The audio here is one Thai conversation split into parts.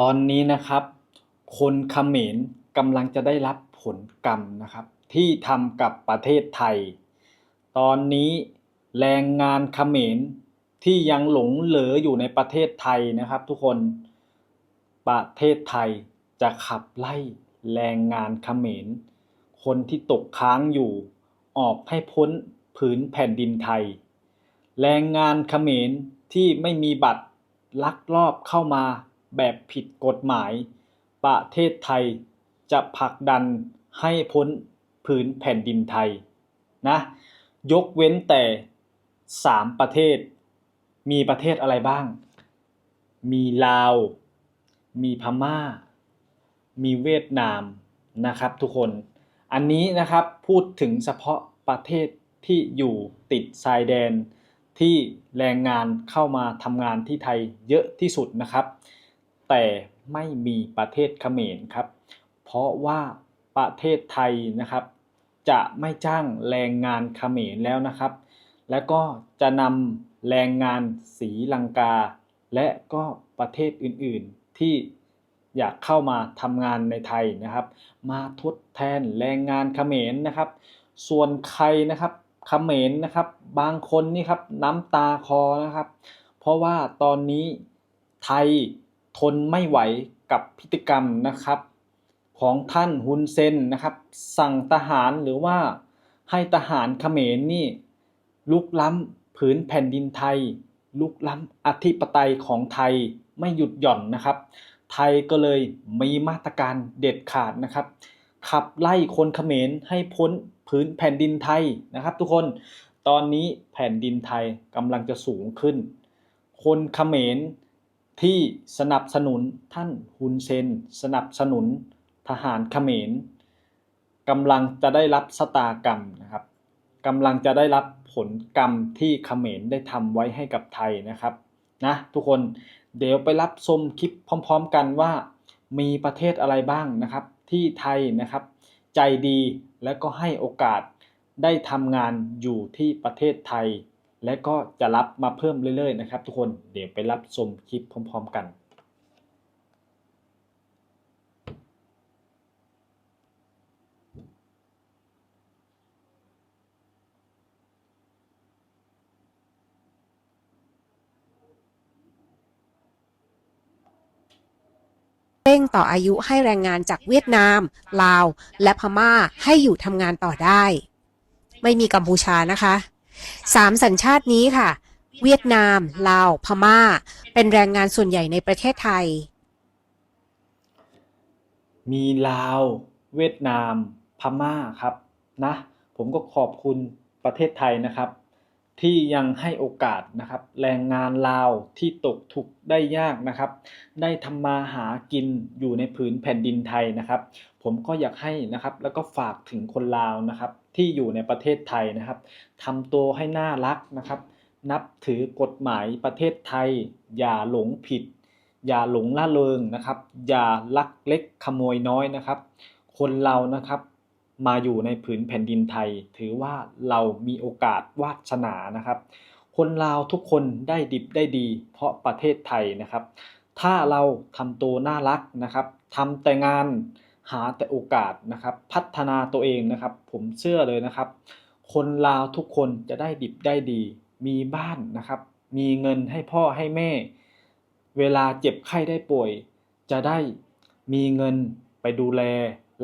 ตอนนี้นะครับ คนเขมรกำลังจะได้รับผลกรรมนะครับ ที่ทำกับประเทศไทย ตอนนี้แรงงานเขมรที่ยังหลงเหลืออยู่ในประเทศไทยนะครับ ทุกคนประเทศไทยจะขับไล่แรงงานเขมร คนที่ตกค้างอยู่ ออกให้พ้นผืนแผ่นดินไทย แรงงานเขมรที่ไม่มีบัตรลักลอบเข้ามา แบบผิดกฎหมาย ประเทศไทยจะผลักดันให้พ้นผืนแผ่นดินไทยนะยกเว้นแต่สามประเทศ มีประเทศอะไรบ้าง มีลาว มีพม่า มีเวียดนามนะครับทุกคน อันนี้นะครับพูดถึงเฉพาะประเทศที่อยู่ติดชายแดนที่แรงงานเข้ามาทำงานที่ไทยเยอะที่สุดนะครับ แต่ไม่มีประเทศเขมรครับ เพราะว่าประเทศไทยนะครับ จะไม่จ้างแรงงานเขมรแล้วนะครับ แล้วก็จะนำแรงงานศรีลังกา และก็ประเทศอื่นๆที่อยากเข้ามาทำงานในไทยนะครับ มาทดแทนแรงงานเขมรนะครับ ส่วนใครนะครับเขมรนะครับ บางคนนี่ครับน้ำตาคอนะครับ เพราะว่าตอนนี้ไทย ทนไม่ไหวกับพฤติกรรมนะครับ ของท่านฮุนเซนนะครับ สั่งทหารหรือว่าให้ทหารเขมรนี่ลุกล้ำผืนแผ่นดินไทย ลุกล้ำอธิปไตยของไทยไม่หยุดหย่อนนะครับ ไทยก็เลยมีมาตรการเด็ดขาดนะครับ ขับไล่คนเขมรให้พ้นพื้นแผ่นดินไทยนะครับ ทุกคนตอนนี้แผ่นดินไทยกำลังจะสูงขึ้น คนเขมร ที่สนับสนุนท่านฮุนเซน สนับสนุนทหารเขมรกำลังจะได้รับสตากรรมนะครับกำลังจะได้รับผลกรรมที่เขมรได้ทำไว้ให้กับไทยนะครับนะทุกคนเดี๋ยวไปรับชมคลิปพร้อม ๆ กันว่า มีประเทศอะไรบ้างนะครับ ที่ไทยนะครับ ใจดีและก็ให้โอกาสได้ทำงานอยู่ที่ประเทศไทย และก็จะรับมาเพิ่มเรื่อยๆนะครับ ทุกคนเดี๋ยวไปรับชมคลิปพร้อม ๆ กันเร่งต่ออายุให้แรงงานจากเวียดนาม ลาว และพม่าให้อยู่ทำงานต่อได้ ไม่มีกัมพูชานะคะ สามสัญชาตินี้ค่ะ เวียดนาม ลาว พม่า เป็นแรงงานส่วนใหญ่ในประเทศไทย มีลาว เวียดนาม พม่าครับนะ ผมก็ขอบคุณประเทศไทยนะครับ ที่ยังให้โอกาสนะครับ แรงงานลาวที่ตกทุกได้ยากนะครับ ได้ทำมาหากินอยู่ในผืนแผ่นดินไทยนะครับ ผมก็อยากให้นะครับ แล้วก็ฝากถึงคนลาวนะครับ ที่อยู่ในประเทศไทยนะครับทำตัวให้น่ารักนะครับ นับถือกฎหมายประเทศไทย อย่าหลงผิด อย่าหลงละเลงนะครับ อย่าลักเล็กขโมยน้อยนะครับ คนเรานะครับ มาอยู่ในผืนแผ่นดินไทย ถือว่าเรามีโอกาสวาสนานะครับ คนลาวทุกคนได้ดิบได้ดี เพราะประเทศไทยนะครับ ถ้าเราทำตัวน่ารักนะครับทำแต่งานหาแต่โอกาสนะครับ พัฒนาตัวเองนะครับ ผมเชื่อเลยนะครับ คนลาวทุกคนจะได้ดิบได้ดี มีบ้านนะครับ มีเงินให้พ่อให้แม่ เวลาเจ็บไข้ได้ป่วย จะได้มีเงินไปดูแล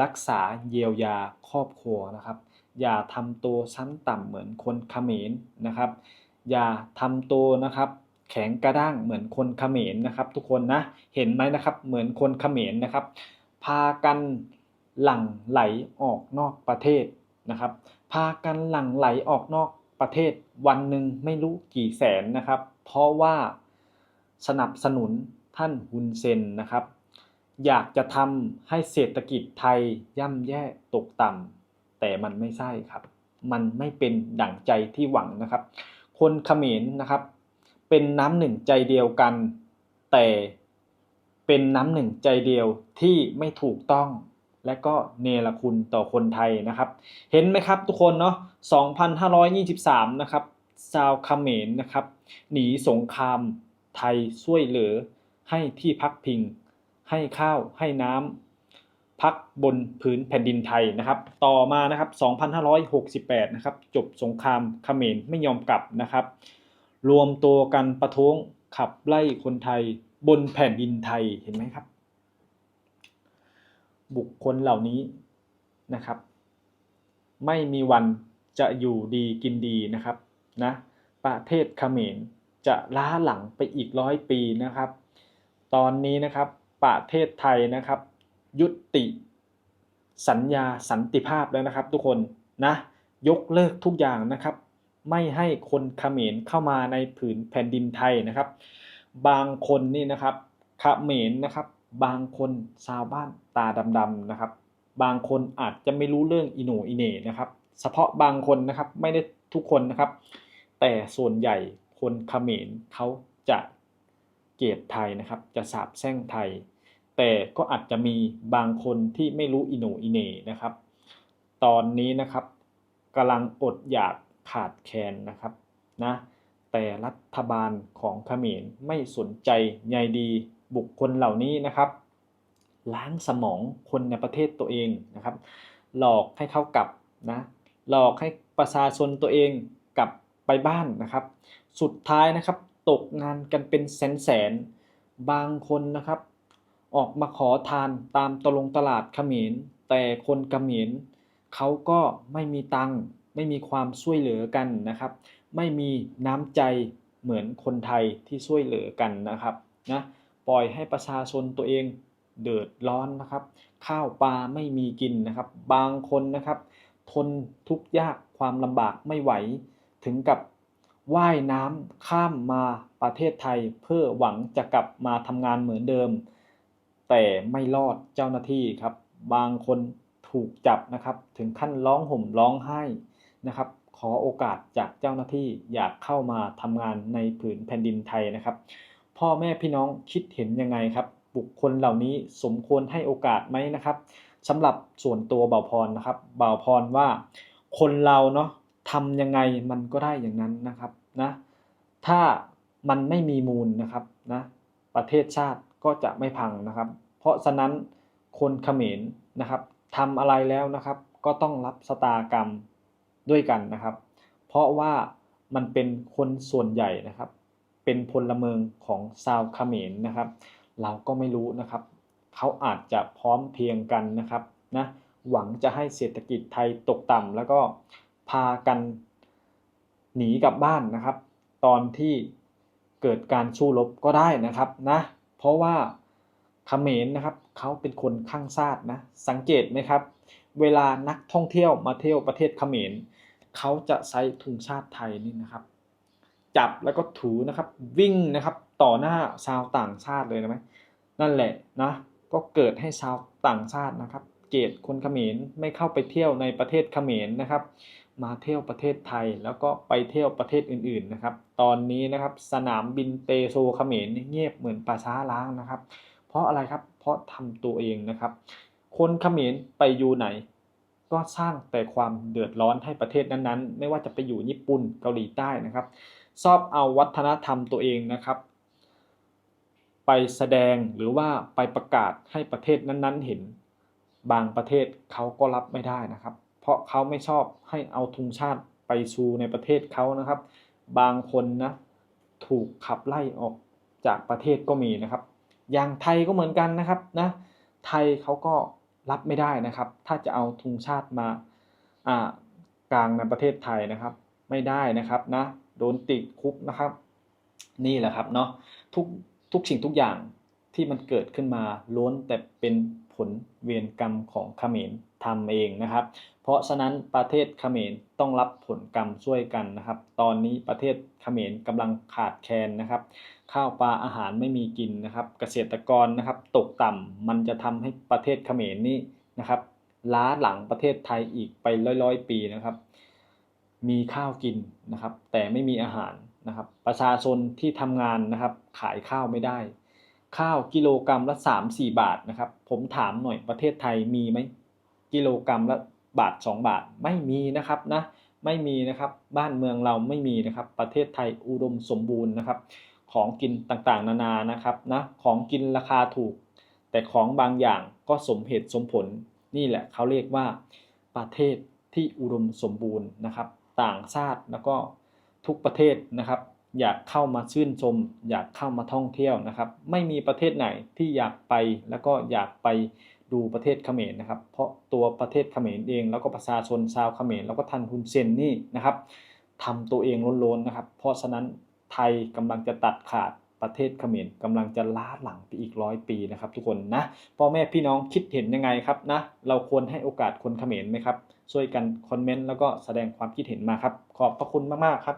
รักษาเยียวยาครอบครัวนะครับ อย่าทำตัวชั้นต่ำเหมือนคนเขมรนะครับ อย่าทำตัวนะครับแข็งกระด้างเหมือนคนเขมรนะครับ ทุกคนนะเห็นไหมนะครับ เหมือนคนเขมรนะครับ พากันหลั่งไหลออกนอกประเทศนะครับ พากันหลั่งไหลออกนอกประเทศวันหนึ่งไม่รู้กี่แสนนะครับ เพราะว่าสนับสนุนท่านฮุนเซนนะครับ อยากจะทำให้เศรษฐกิจไทยย่ำแย่ตกต่ำแต่มันไม่ใช่ครับ มันไม่เป็นดั่งใจที่หวังนะครับ คนเขมรนะครับ เป็นน้ำหนึ่งใจเดียวกัน แต่เป็นน้ำหนึ่งใจเดียวที่ไม่ถูกต้อง และก็เนรคุณต่อคนไทยนะครับ เห็นไหมครับทุกคนเนาะ 2,523 นะครับชาวเขมรนะครับ หนีสงครามไทยช่วยเหลือให้ที่พักพิง ให้ข้าวให้น้ำพักบนผืนแผ่นดินไทยนะครับ ต่อมานะครับ 2568 นะครับ จบสงครามเขมรไม่ยอมกลับนะครับ รวมตัวกันประท้วงขับไล่คนไทยบนแผ่นดินไทยเห็นไหมครับ บุคคลเหล่านี้นะครับ ไม่มีวันจะอยู่ดีกินดีนะครับนะประเทศเขมรจะล้าหลังไปอีกร้อยปีนะครับ ตอนนี้นะครับ ประเทศไทยนะครับ ยุติ สัญญาสันติภาพแล้วนะครับ ทุกคนนะยกเลิกทุกอย่างนะครับ ไม่ให้คนเขมรเข้ามาในผืนแผ่นดินไทยนะครับ บางคนนี่นะครับเขมรนะครับ บางคนชาวบ้านตาดำๆนะครับ บางคนอาจจะไม่รู้เรื่องอิโนอิเน่นะครับ เฉพาะบางคนนะครับไม่ได้ทุกคนนะครับ แต่ส่วนใหญ่คนเขมรเขาจะ เกลียดไทยนะครับ จะสาบแช่งไทย แต่ก็อาจจะมีบางคนที่ไม่รู้อิโนอิเน่นะครับ ตอนนี้นะครับกำลังอดอยากขาดแคลนนะครับนะแต่รัฐบาลของเขมรไม่สนใจใยดีบุคคลเหล่านี้นะครับ ล้างสมองคนในประเทศตัวเองนะครับ หลอกให้เข้ากลับนะหลอกให้ประชาชนตัวเองกลับไปบ้านนะครับ สุดท้ายนะครับ ตกงานกันเป็นแสนแสนๆ บางคนนะครับ ออกมาขอทานตามตลงตลาดเขมร แต่คนเขมรเขาก็ไม่มีตังค์ไม่มีความช่วยเหลือกันนะครับ ไม่มีน้ำใจเหมือนคนไทยที่ช่วยเหลือกันนะครับนะปล่อยให้ประชาชนตัวเองเดือดร้อนนะครับ ข้าวปลาไม่มีกินนะครับ บางคนนะครับ ทนทุกข์ยากความลำบากไม่ไหว ถึงกับ ว่ายน้ำข้ามมาประเทศไทยเพื่อหวังจะกลับมาทำงานเหมือนเดิม แต่ไม่รอดเจ้าหน้าที่ครับ บางคนถูกจับนะครับ ถึงขั้นร้องห่มร้องไห้นะครับ ขอโอกาสจากเจ้าหน้าที่อยากเข้ามาทำงานในผืนแผ่นดินไทยนะครับ พ่อแม่พี่น้องคิดเห็นยังไงครับ บุคคลเหล่านี้สมควรให้โอกาสไหมนะครับสำหรับส่วนตัวเบาพรนะครับเบาพรว่า คนเราเนาะทำยังไงมันก็ได้อย่างนั้นนะครับ นะถ้ามันไม่มีมูลนะครับนะประเทศชาติก็จะไม่พังนะครับ เพราะฉะนั้นคนเขมรนะครับทำอะไรแล้วนะครับ ก็ต้องรับสตากรรมด้วยกันนะครับ เพราะว่ามันเป็นคนส่วนใหญ่นะครับ เป็นพลเมืองของชาวเขมรนะครับ เราก็ไม่รู้นะครับเขาอาจจะพร้อมเพียงกันนะครับนะหวังจะให้เศรษฐกิจไทยตกต่ำแล้วก็พากัน หนีกลับบ้านนะครับ ตอนที่เกิดการสู้รบก็ได้นะครับนะ เพราะว่าเขมรนะครับเขาเป็นคนข้างชาตินะ สังเกตไหมครับ เวลานักท่องเที่ยวมาเที่ยวประเทศเขมรเขาจะใช้ธงชาติไทยนี่นะครับ จับแล้วก็ถูนะครับวิ่งนะครับต่อหน้าชาวต่างชาติเลยนะไหมนั่นแหละนะก็เกิดให้ชาวต่างชาตินะครับ เกลียดคนเขมรไม่เข้าไปเที่ยวในประเทศเขมรนะครับ มาเที่ยวประเทศไทย แล้วก็ไปเที่ยวประเทศอื่นๆนะครับ ตอนนี้นะครับสนามบินเตโซเขมรเงียบเหมือนป่าช้าล้างนะครับ เพราะอะไรครับเพราะทำตัวเองนะครับ คนเขมรไปอยู่ไหน ก็สร้างแต่ความเดือดร้อนให้ประเทศนั้นๆ ไม่ว่าจะไปอยู่ญี่ปุ่นเกาหลีใต้นะครับชอบเอาวัฒนธรรมตัวเองนะครับ ไปแสดงหรือว่าไปประกาศให้ประเทศนั้นๆเห็น บางประเทศเขาก็รับไม่ได้นะครับ เพราะเขาไม่ชอบให้เอาธงชาติไปชูในประเทศเขานะครับ บางคนนะถูกขับไล่ออกจากประเทศก็มีนะครับ อย่างไทยก็เหมือนกันนะครับนะไทยเขาก็รับไม่ได้นะครับ ถ้าจะเอาธงชาติมาอ่ากลางในประเทศไทยนะครับ ไม่ได้นะครับนะโดนติดคุกนะครับ นี่แหละครับเนาะทุกทุกสิ่งทุกอย่างที่มันเกิดขึ้นมาล้วนแต่เป็น ลเวรกรรมของเขมรทำเองนะครับ เพราะฉะนั้นประเทศเขมรต้องรับผลกรรมช่วยกันนะครับ ตอนนี้ประเทศเขมรกำลังขาดแคลนนะครับ ข้าวปลาอาหารไม่มีกินนะครับ เกษตรกรนะครับ ตกต่ำมันจะทำให้ประเทศเขมรนี่นะครับล้าหลังประเทศไทยอีกไปร้อยๆ ปีนะครับ มีข้าวกินนะครับ แต่ไม่มีอาหารนะครับ ประชาชนที่ทำงานนะครับ ขายข้าวไม่ได้ ข้าวกิโลกรรัมละ 3-4 บาทนะครับ ผมถามหน่อยประเทศไทยมีไหมกิโลกรรัมละบาท 2 บาทไม่มีนะครับนะไม่มีนะครับบ้านเมืองเราไม่มีนะครับ ประเทศไทยอุดมสมบูรณ์นะครับ ของกินต่างๆ นานานะครับนะของกินราคาถูก แต่ของบางอย่างก็สมเหตุสมผลนี่แหละเขาเรียกว่าประเทศที่อุดมสมบูรณ์นะครับ ต่างชาติแล้วก็ทุกประเทศนะครับ อยากเข้ามาชื่นชม อยากเข้ามาท่องเที่ยวนะครับ ไม่มีประเทศไหนที่อยากไปแล้วก็อยากไปดูประเทศเขมรนะครับ เพราะตัวประเทศเขมรเอง แล้วก็ประชาชนชาวเขมรแล้วก็ท่านฮุนเซนนี่นะครับทำตัวเองล้นๆนะครับ เพราะฉะนั้นไทยกำลังจะตัดขาดประเทศเขมรกำลังจะล้าหลังไปอีกร้อยปีนะครับทุกคนนะพ่อแม่พี่น้องคิดเห็นยังไงครับนะเราควรให้โอกาสคนเขมรไหมครับช่วยกันคอมเมนต์แล้วก็แสดงความคิดเห็นมาครับ ขอบพระคุณมากๆครับ